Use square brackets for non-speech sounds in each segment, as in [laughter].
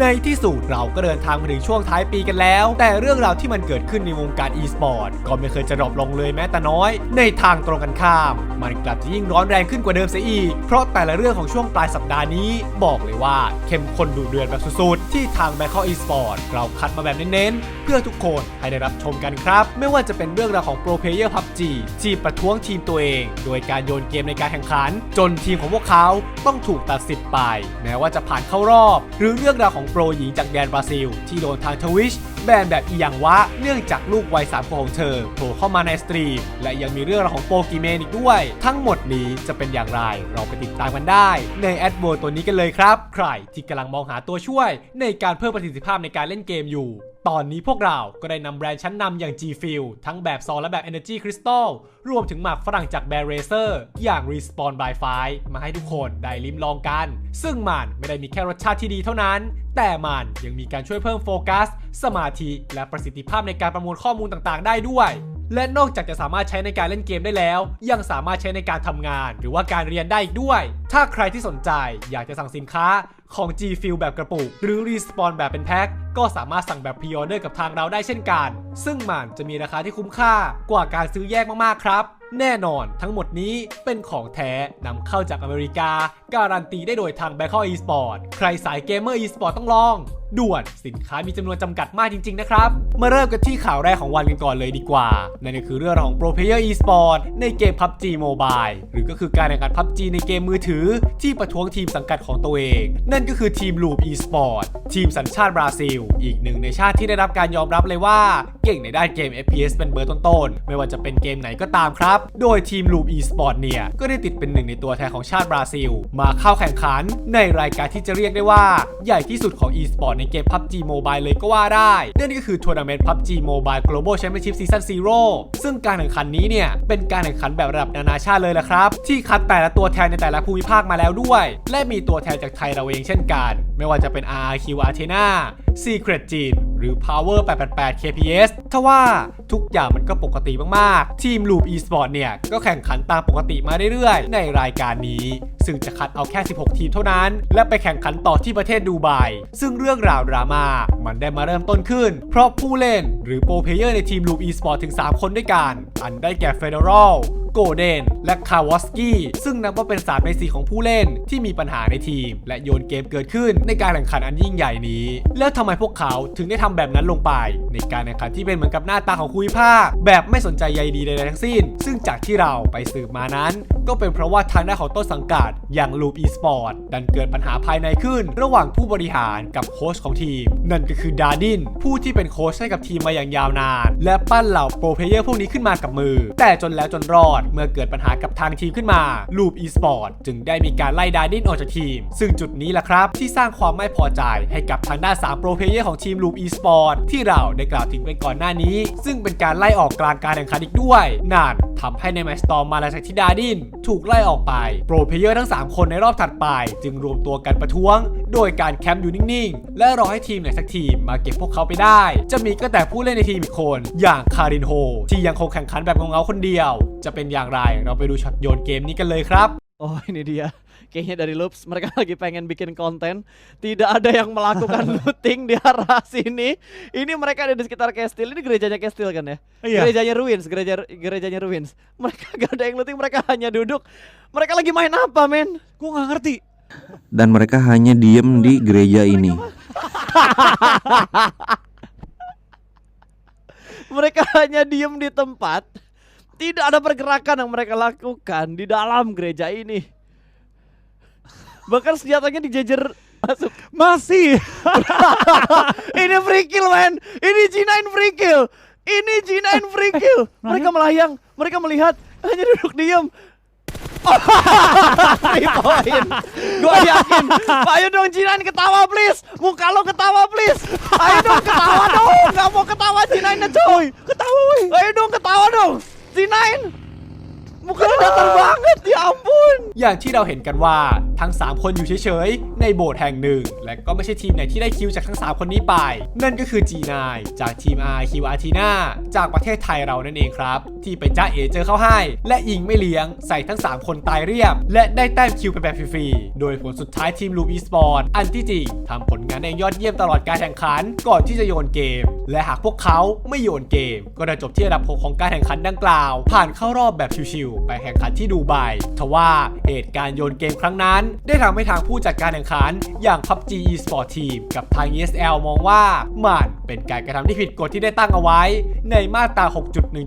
ในที่สุดเราก็เดินทางมาถึงช่วงท้ายปีกันแล้ว แต่เรื่องราวที่มันเกิดขึ้นในวงการ e-sport ก็ไม่เคยจะดรอปลงเลยแม้แต่น้อย ในทางตรงกันข้าม มันกลับจะยิ่งร้อนแรงขึ้นกว่าเดิมเสียอีก เพราะแต่ละเรื่องของช่วงปลายสัปดาห์นี้ บอกเลยว่าเข้มข้นดุเดือดแบบสุดๆ ที่ทาง b a n g k o k e-sport เราคัดมาแบบเน้นๆ เพื่อทุกคนให้ได้รับชมกันครับ ไม่ว่าจะเป็นเรื่องราวของโปรเพเยอร์ PUBG ที่ประท้วงทีมตัวเอง โดยการโยนเกมในการแข่งขัน จนทีมของพวกเขาต้องถูกตัดสิทธิ์ไป แม้ว่าจะผ่านเข้ารอบ หรือเรื่องราวของโปรหญิงจากแดนบราซิล ที่โดนทางทวิชแบนแบบอีหยังวะ เนื่องจากลูกวัยสามขวบของเธอโผล่เข้ามาในสตรีมและยังมีเรื่องราวของโปกิเมนอีกด้วย ทั้งหมดนี้จะเป็นอย่างไร เราไปติดตามกันได้ ในแอดโบตัวนี้กันเลยครับ ใครที่กำลังมองหาตัวช่วย ในการเพิ่มประสิทธิภาพในการเล่นเกมอยู่ ตอนนี้พวกเราก็ได้นำแบรนด์ชั้นนำอย่าง G Fuel ทั้งแบบซองและแบบ Energy Crystal รวมถึงหมากฝรั่งจากแบรนด์ Razer อย่าง Respawn by Fire มาให้ทุกคนได้ลิ้มลองกัน ซึ่งมันไม่ได้มีแค่รสชาติที่ดีเท่านั้น แต่มันยังมีการช่วยเพิ่มโฟกัส สมาธิและประสิทธิภาพในการประมวลข้อมูลต่างๆ ได้ด้วยและนอกจากจะสามารถใช้ในการเล่นเกมได้แล้ว ยังสามารถใช้ในการทำงาน หรือว่าการเรียนได้อีกด้วย ถ้าใครที่สนใจอยากจะสั่งสินค้าของ G Fuel แบบกระปุก หรือ Respawn แบบเป็นแพ็ค ก็สามารถสั่งแบบพรีออเดอร์กับทางเราได้เช่นกัน ซึ่งมันจะมีราคาที่คุ้มค่ากว่าการซื้อแยกมากๆครับ แน่นอนทั้งหมดนี้เป็นของแท้นำเข้าจากอเมริกา การันตีได้โดยทาง b a c k e Esport ใครสายเกมเมอร์ Esport ต้องลองด่วนสินค้ามีจำนวนจำกัดมากจริง ๆ นะครับ มาเริ่มกันที่ข่าวแรกของวันกันก่อนเลยดีกว่า นั่นก็คือเรื่องของ Pro Player Esport ในเกม PUBG Mobile หรือก็คือการแข่งขัน PUBG ในเกมมือถือ ที่ประท้วงทีมสังกัดของตัวเอง นั่นก็คือทีม Loop Esport ทีมสัญชาติบราซิลอีกหนึ่งในชาติที่ได้รับการยอมรับเลยว่า เก่งในด้านเกม FPS เป็นเบอร์ต้นๆ ไม่ว่าจะเป็นเกมไหนก็ตามครับ โดยทีม Loop Esport เนี่ย ก็ได้ติดเป็นหนึ่งในตัวแทนของชาติบราซิล มาเข้าแข่งขันในรายการที่จะเรียกได้ว่า ใหญ่ที่สุดของ Esport ในเกม PUBG Mobile เลยก็ว่าได้นั่นก็คือทัวร์นาเมนต์ PUBG Mobile Global Championship Season 0ซึ่งการแข่งขันนี้เนี่ยเป็นการแข่งขันแบบระดับนานาชาติเลยละครับ ที่คัดแต่ละตัวแทนในแต่ละภูมิภาคมาแล้วด้วย และมีตัวแทนจากไทยเราเองเช่นกัน ไม่ว่าจะเป็น RRQ Athena Secret จีนหรือ Power 888 KPS ทว่าทุกอย่างมันก็ปกติมาก ๆ ทีม Loop Esport เนี่ย ก็แข่งขันตามปกติมาเรื่อย ๆ ในรายการนี้ ซึ่งจะคัดเอาแค่ 16 ทีมเท่านั้น และไปแข่งขันต่อที่ประเทศดูไบ ซึ่งเรื่องราวดราม่ามันได้มาเริ่มต้นขึ้น เพราะผู้เล่นหรือโปรเพเยอร์ในทีม Loop Esport ถึง 3 คนด้วยกัน อันได้แก่ Federal โกเดน และคาวอสกี้ซึ่งนับว่าเป็น3ใน4ของผู้เล่นที่มีปัญหาในทีม และโยนเกมเกิดขึ้นในการแข่งขันอันยิ่งใหญ่นี้ แล้วทำไมพวกเขาถึงได้ทำแบบนั้นลงไป ในการแข่งขันที่เป็นเหมือนกับหน้าตาของคุยภาคแบบไม่สนใจใยดีใดๆทั้งสิ้น ซึ่งจากที่เราไปสืบมานั้น ก็เป็นเพราะว่าทางด้านของต้นสังกัดอย่าง Loop Esport ดันเกิดปัญหาภายในขึ้น ระหว่างผู้บริหารกับโค้ชของทีม นั่นก็คือดาดินผู้ที่เป็นโค้ชให้กับทีมมาอย่างยาวนาน และปั้นเหล่าโปรเพลเยอร์พวกนี้ขึ้นมากับมือ แต่จนแล้วจนรอดเมื่อเกิดปัญหากับทางทีมขึ้นมา Loop Esport จึงได้มีการไล่ดาดินออกจากทีม ซึ่งจุดนี้แหละครับ ที่สร้างความไม่พอใจให้กับทางด้าน3โปรเพลเยอร์ของทีม Loop Esport ที่เราได้กล่าวถึงไปก่อนหน้านี้ ซึ่งเป็นการไล่ออกกลางการแข่งขันอีกด้วยนั่นทำให้ในแมตช์ต่อมาหลังจากที่ดาดิน ถูกไล่ออกไปโปรเพลเยอร์ทั้ง3 คนในรอบถัดไป จึงรวมตัวกันประท้วง โดยการแคมป์อยู่นิ่งๆ และรอให้ทีมไหนสักทีมมาเก็บพวกเขาไปได้ จะมีก็แต่ผู้เล่นในทีมอีกคน อย่างคารินโฮที่ยังคงแข่งขันแบบเงาๆคนเดียว จะเป็นอย่างไรเราไปดูช็อตโยนเกมนี้กันเลยครับ Oh [laughs] ini dia Kayaknya dari Loops mereka [laughs] lagi pengen bikin konten Tidak ada yang melakukan [laughs] looting di arah sini Ini mereka ada di sekitar Kestil Ini gerejanya Kestil kan ya? Iya. Gerejanya Ruins gereja, Gerejanya Ruins Mereka gak ada yang looting Mereka hanya duduk Mereka lagi main apa men? Gue nggak ngerti. dan mereka hanya diem di gereja ini. Mereka hanya diem di tempat Tidak ada pergerakan yang mereka lakukan Di dalam gereja ini. Bahkan senjatanya dijejer masuk. Masih. [laughs] ini free kill men. Ini G9 free kill. Ini G9 free kill. [laughs] Mereka melayang. Mereka melihat Hanya duduk diam [laughs] point. Gue yakin. Ayo dong G9 ketawa please. Muka lo ketawa please. Ayo dong ketawa dong. Gak mau ketawa G9 nya coy Ketawa woi. Ayo dong ketawa dong G9 Mukanya datar banget Ya ampun อย่างที่เราเห็นกันว่า ทั้ง 3 คนอยู่เฉยๆ ในโบสถ์แห่งหนึ่ง และก็ไม่ใช่ทีมไหนที่ได้คิวจากทั้ง 3 คนนี้ไป นั่นก็คือ G9 จากทีม R คิวอาร์ทีนาจากประเทศไทยเรานั่นเองครับ ที่ไปจ้าเอเจอเข้าให้ และยิงไม่เลี้ยง ใส่ทั้ง 3 คนตายเรียบ และได้แต้มคิวไปแบบฟรีๆ โดยผลสุดท้ายทีมลูปอีสปอร์ตอันที่จริงทำผลงานได้ยอดเยี่ยมตลอดการแข่งขัน ก่อนที่จะโยนเกม และหากพวกเขาไม่โยนเกม ก็จะจบที่อันดับ6ของการแข่งขันดังกล่าว ผ่านเข้ารอบแบบชิวๆไปแข่งขันที่ดูไบทว่าเหตุการณ์โยนเกมครั้งนั้นได้ทำให้ทางผู้จัดการแข่งขัน อย่าง PUBG Esport Team กับทาง ESL มองว่ามันเป็นการกระทำที่ผิดกฎที่ได้ตั้งเอาไว้ ในมาตรา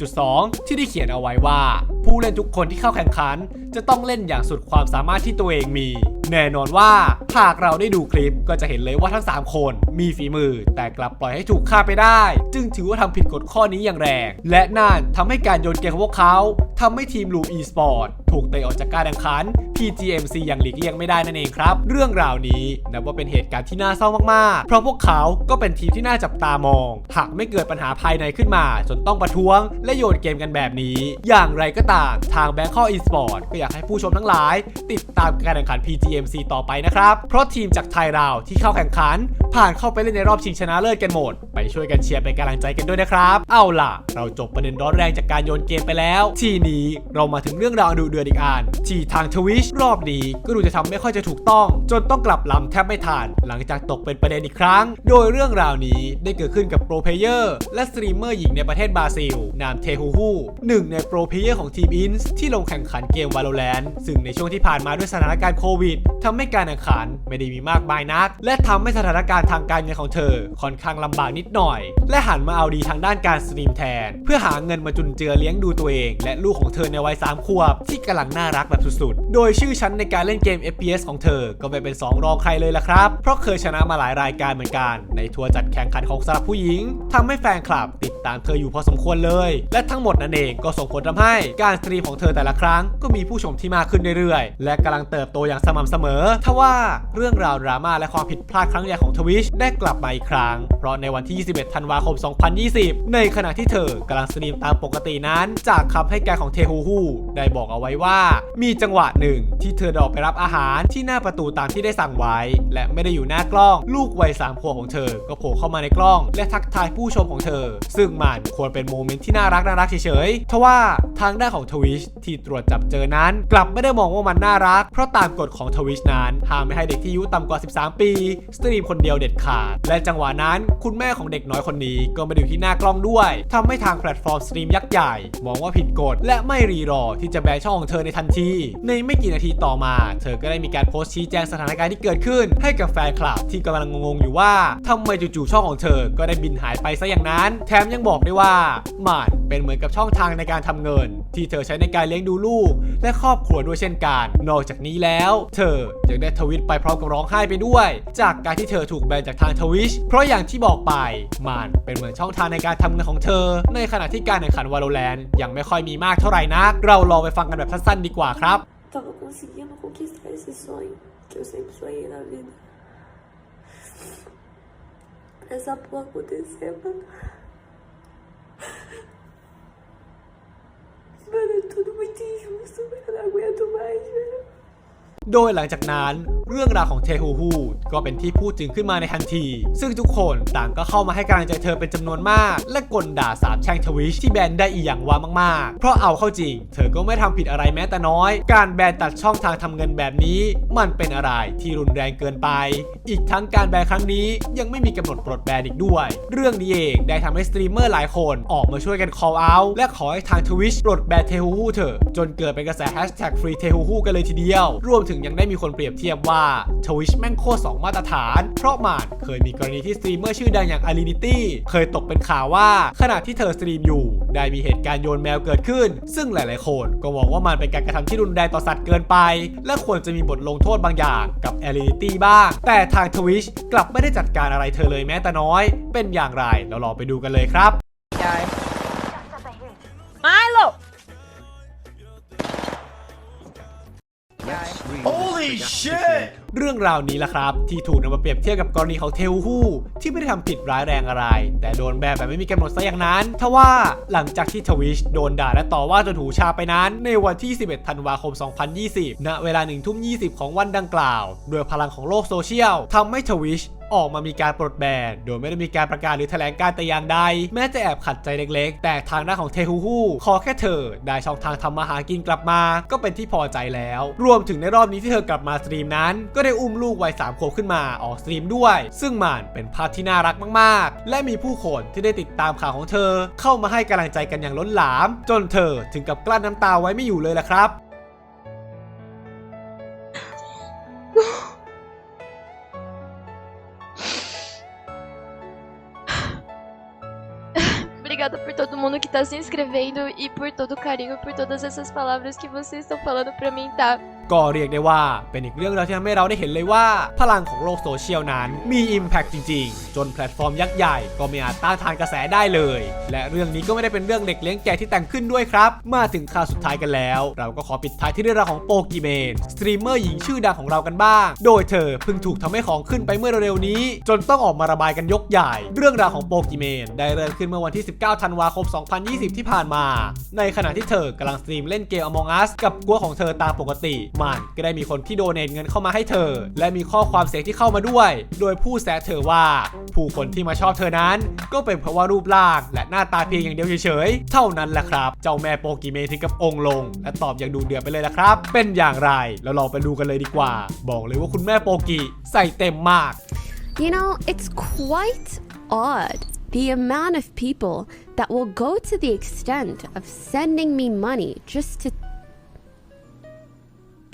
6.1.2 ที่ได้เขียนเอาไว้ว่า ผู้เล่นทุกคนที่เข้าแข่งขัน จะต้องเล่นอย่างสุดความสามารถที่ตัวเองมี แน่นอนว่าหากเราได้ดูคลิปก็จะเห็นเลยว่าทั้ง 3 คนมีฝีมือ แต่กลับปล่อยให้ถูกฆ่าไปได้ จึงถือว่าทำผิดกฎข้อนี้อย่างแรง และนั่นทำให้การโยนเกมของพวกเขาทำให้ทีมลูมอีสปอร์ตถูกเตะออกจากการแข่งขัน PGMC อย่างหลีกเลี่ยงไม่ได้นั่นเองครับ เรื่องราวนี้นับว่าเป็นเหตุการณ์ที่น่าเศร้ามากๆ เพราะพวกเขาก็เป็นทีมที่น่าจับตามอง หากไม่เกิดปัญหาภายในขึ้นมา จนต้องประท้วง และโยนเกมกันแบบนี้ อย่างไรก็ตามทาง Bangkok Esport ก็อยากให้ผู้ชมทั้งหลาย ติดตามการแข่งขัน PGMC ต่อไปนะครับ เพราะทีมจากไทยเราที่เข้าแข่งขัน ผ่านเข้าไปเล่นในรอบชิงชนะเลิศกันหมด ไปช่วยกันเชียร์เป็นกำลังใจกันด้วยนะครับ เอาล่ะ เราจบประเด็นร้อนแรงจากการโยนเกมไปแล้ว ทีนี้เรามาถึงเรื่องราวดูเดือดอีกอันที่ทางทวิชรอบนี้ก็ดูจะทำไม่ค่อยจะถูกต้อง จนต้องกลับลำแทบไม่ทันหลังจากตกเป็นประเด็นอีกครั้ง โดยเรื่องราวนี้ได้เกิดขึ้นกับโปรเพเยอร์และสตรีมเมอร์หญิงในประเทศบราซิล นามเทฮูฮูหนึ่งในโปรเพเยอร์ของทีมอินส์ที่ลงแข่งขันเกม Valorant ซึ่งในช่วงที่ผ่านมาด้วยสถานการณ์โควิดทำให้การแข่งขันไม่ได้มีมากมายนัก และทำให้สถานการณ์ทางการเงินของเธอ ค่อนข้างลำบากนิดหน่อย และหันมาเอาดีทางด้านการสตรีมแทน เพื่อหาเงินมาจุนเจือเลี้ยงดูตัวเอง และลูกของเธอในวัย3ขวบ ที่กำลังน่ารักแบบสุดๆ โดยชื่อชั้นในการเล่นเกม FPS ของเธอ ก็ไม่เป็น 2 รองใครเลยล่ะครับ เพราะเคยชนะมาหลายรายการเหมือนกัน ในทัวร์จัดแข่งขันของสำหรับผู้หญิงทำให้แฟนคลับติดตามเธออยู่พอสมควรเลย และทั้งหมดนั่นเองก็ส่งผลทำให้การสตรีมของเธอแต่ละครั้งก็มีผู้ชมที่มากขึ้นเรื่อยๆ และกำลังเติบโตอย่างสม่ำเสมอทว่าเรื่องราวดราม่าและความผิดพลาดครั้งใหญ่ของทวิชได้กลับมาอีกครั้ง เพราะในวันที่ 21 ธันวาคม 2020 ในขณะที่เธอกำลังสตรีมตามปกตินั้น จากคำให้การของเทฮูฮูได้บอกเอาไว้ว่า มีจังหวะหนึ่งที่เธอได้ออกไปรับอาหารที่หน้าประตูตามที่ได้สั่งไว้ และไม่ได้อยู่หน้ากล้อง ลูกวัยสามขวบของเธอ ก็โผล่เข้ามาในกล้อง และทักทายผู้ชมของเธอ ซึ่งมันควรเป็นโมเมนต์ที่น่ารักน่ารักเฉยๆทว่าทางด้านของทวิชที่ตรวจจับเจอนั้น กลับไม่ได้มองว่ามันน่ารัก เพราะตามกฎของทวิชนั้นห้ามไม่ให้เด็กที่อายุต่ำกว่า 13 ปี สตรีมคนเดียวเด็ดขาด และจังหวะนั้น คุณแม่ของเด็กน้อยคนนี้ก็ไม่ได้อยู่ที่หน้ากล้องด้วยทำให้ทางแพลตฟอร์มสตรีมยักษ์ใหญ่ มองว่าผิดกฎและไม่รีรอที่จะแบนช่องของเธอในทันที ในไม่กี่นาทีต่อมา เธอก็ได้มีการโพสต์ชี้แจงสถานการณ์ที่เกิดขึ้น ให้กับแฟนคลับที่กำลังงงๆอยู่ว่าทำไมจู่ๆช่องของเธอ ก็ได้บินหายไปซะอย่างนั้น แถมยังบอกได้ว่ามันเป็นเหมือนกับช่องทางในการทำเงิน ที่เธอใช้ในการเลี้ยงดูลูก และครอบครัวด้วยเช่นกัน นอกจากนี้แล้ว เธอยังได้ทวิตไปพร้อมกับร้องไห้ไปด้วย จากการที่เธอถูกแบนจากทางทวิชเพราะอย่างที่บอกไปมันเป็นเหมือนช่องทางในการทำเงินของเธอ ในขณะที่การแข่งขันวาโลแรนยังไม่ค่อยมีมากเท่าไหร่นัก เราลองไปฟังกันแบบสั้นๆดีกว่าครับ Tava conseguindo conquistar esse sonho que eu sempre sonhei na vida. essa porra acontecer, mano. Mano, é tudo muito injusto, velho. Eu não aguento mais, velho. โดยหลังจากนั้นเรื่องราวของเทฮูฮูก็เป็นที่พูดถึงขึ้นมาในทันที ซึ่งทุกคนต่างก็เข้ามาให้กำลังใจเธอเป็นจำนวนมาก และกลด่าสาบแช่งทวิชที่แบนได้อีอย่างว่ามากๆ เพราะเอาเข้าจริง เธอก็ไม่ทำผิดอะไรแม้แต่น้อย การแบนตัดช่องทางทำเงินแบบนี้ มันเป็นอะไรที่รุนแรงเกินไป อีกทั้งการแบนครั้งนี้ยังไม่มีกำหนดปลดแบนอีกด้วย เรื่องนี้เองได้ทำให้สตรีมเมอร์หลายคนออกมาช่วยกัน call out และขอให้ทางทวิชปลดแบนเทฮูฮูเถอะจนเกิดเป็นกระแส hashtag free เทฮูฮูกันเลยทีเดียว รวมถึงยังได้มีคนเปรียบเทียบว่าทวิชแม่งโคตรสองมาตรฐาน เพราะมันเคยมีกรณีที่สตรีมเมอร์ชื่อดังอย่าง Alinity เคยตกเป็นข่าวว่า ขณะที่เธอสตรีมอยู่ ได้มีเหตุการณ์โยนแมวเกิดขึ้น ซึ่งหลายๆคนก็มองว่ามันเป็นการกระทำที่รุนแรงต่อสัตว์เกินไป และควรจะมีบทลงโทษบางอย่างกับ Alinity บ้าง แต่ทางทวิชกลับไม่ได้จัดการอะไรเธอเลยแม้แต่น้อย เป็นอย่างไรเราลองไปดูกันเลยครับ shit! เรื่องราวนี้แหละครับ ที่ถูกนำมาเปรียบเทียบกับกรณีของเทลฮูที่ไม่ได้ทำผิดร้ายแรงอะไร แต่โดนแบบแบบไม่มีกำหนดซะอย่างนั้นทว่าหลังจากที่ทวิชโดนด่าและต่อว่าจนหูชาไปนั้น ในวันที่ 11 ธันวาคม 2020 ณ เวลา1ทุ่ม20 ของวันดังกล่าว โดยพลังของโลกโซเชียลทำให้ทวิช ออกมามีการปลดแบนโดยไม่ได้มีการประกาศหรือแถลงการแต่อย่างใด แม้จะแอบขัดใจเล็กๆ แต่ทางด้านของเทฮูฮูขอแค่เธอ ได้ช่องทางทำมาหากินกลับมา ก็เป็นที่พอใจแล้ว รวมถึงในรอบนี้ที่เธอกลับมาสตรีมนั้น ก็ได้อุ้มลูกวัย3ขวบขึ้นมาออกสตรีมด้วย ซึ่งมันเป็นภาพที่น่ารักมากๆ และมีผู้คนที่ได้ติดตามข่าวของเธอ เข้ามาให้กำลังใจกันอย่างล้นหลาม จนเธอถึงกับกลั้นน้ำตาไว้ไม่อยู่เลยล่ะครับ tá se inscrevendo e por todo o carinho, por todas essas palavras que vocês estão falando pra mim, tá? ก็เรียกได้ว่าเป็นอีกเรื่องราวที่ทำให้เราได้เห็นเลยว่า พลังของโลกโซเชียลนั้นมี Impact จริง ๆ จนแพลตฟอร์มยักษ์ใหญ่ก็ไม่อาจต้านทานกระแสได้เลย และเรื่องนี้ก็ไม่ได้เป็นเรื่องเด็กเลี้ยงแก่ที่แต่งขึ้นด้วยครับ มาถึงข่าวสุดท้ายกันแล้ว เราก็ขอปิดท้ายที่เรื่องราวของโปกิเมนสตรีมเมอร์หญิงชื่อดังของเรากันบ้าง โดยเธอเพิ่งถูกทำให้ของขึ้นไปเมื่อเร็วๆนี้ จนต้องออกมาระบายกันยกใหญ่ เรื่องราวของโปกิเมนได้เริ่มขึ้นเมื่อวันที่ 19 ธันวาคม 2020 ที่ผ่านมา ในขณะที่เธอกำลังสตรีมเล่นเกม Among Us กับกัวของเธอตามปกติมันก็ได้มีคนที่โดเนทเงินเข้ามาให้เธอ และมีข้อความเสียงที่เข้ามาด้วย โดยผู้แซะเธอว่า ผู้คนที่มาชอบเธอนั้น ก็เป็นเพราะว่ารูปร่างและหน้าตาเพียงอย่างเดียวเฉยๆ เท่านั้นแหละครับ เจ้าแม่โปกิเมถึงกับองค์ลง และตอบอย่างดูเดือดไปเลยละครับ เป็นอย่างไรเราลองไปดูกันเลยดีกว่า บอกเลยว่าคุณแม่โปกิใส่เต็มมาก You know, it's quite odd the amount of people that will go to the extent of sending me money just to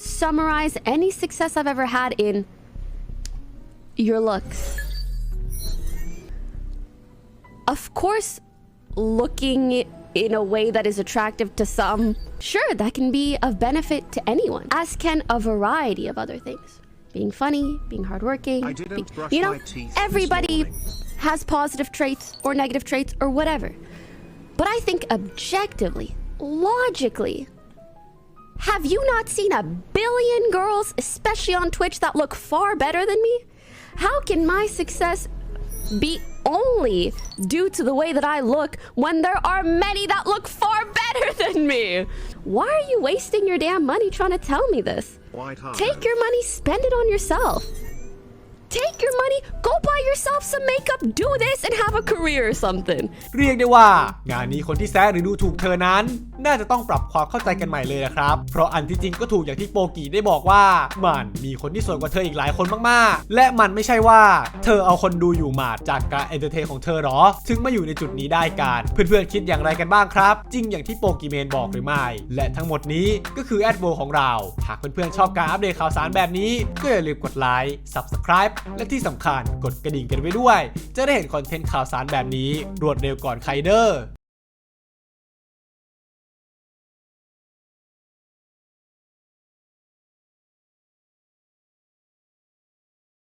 summarize any success I've ever had in your looks. Of course, looking in a way that is attractive to some, sure, that can be of benefit to anyone, as can a variety of other things. Being funny, being hardworking. I didn't be- brush you know, my teeth this everybody has positive traits or negative traits or whatever. But I think objectively, logically, have you not seen a billion girls, especially on Twitch, that look far better than me? How can my success be only due to the way that I look when there are many that look far better [laughs] than me? Why are you wasting your damn money trying to tell me this? Take your money, spend it on yourself. Take your money, go buy yourself some makeup, do this, and have a career or something. เรียกได้ว่า งานนี้คนที่แซะหรือดูถูกเธอนั้น น่าจะต้องปรับความเข้าใจกันใหม่เลยนะครับ เพราะอันที่จริงก็ถูกอย่างที่โปกีได้บอกว่า มันมีคนที่สวยกว่าเธออีกหลายคนมากๆ และมันไม่ใช่ว่า เธอเอาคนดูอยู่หมาดจากการเอนเตอร์เทนของเธอหรอ ถึงมาอยู่ในจุดนี้ได้การเพื่อนๆคิดอย่างไรกันบ้างครับ จริงอย่างที่โปกีเมนบอกหรือไม่ และทั้งหมดนี้ก็คือแอดโวของเราหากเพื่อนๆชอบการอัปเดตข่าวสารแบบนี้ก็อย่าลืมกดไลค์ Subscribe และที่สำคัญกดกระดิ่งกันไว้ด้วย จะได้เห็นคอนเทนต์ข่าวสารแบบนี้รวดเร็วก่อนใครเด้อ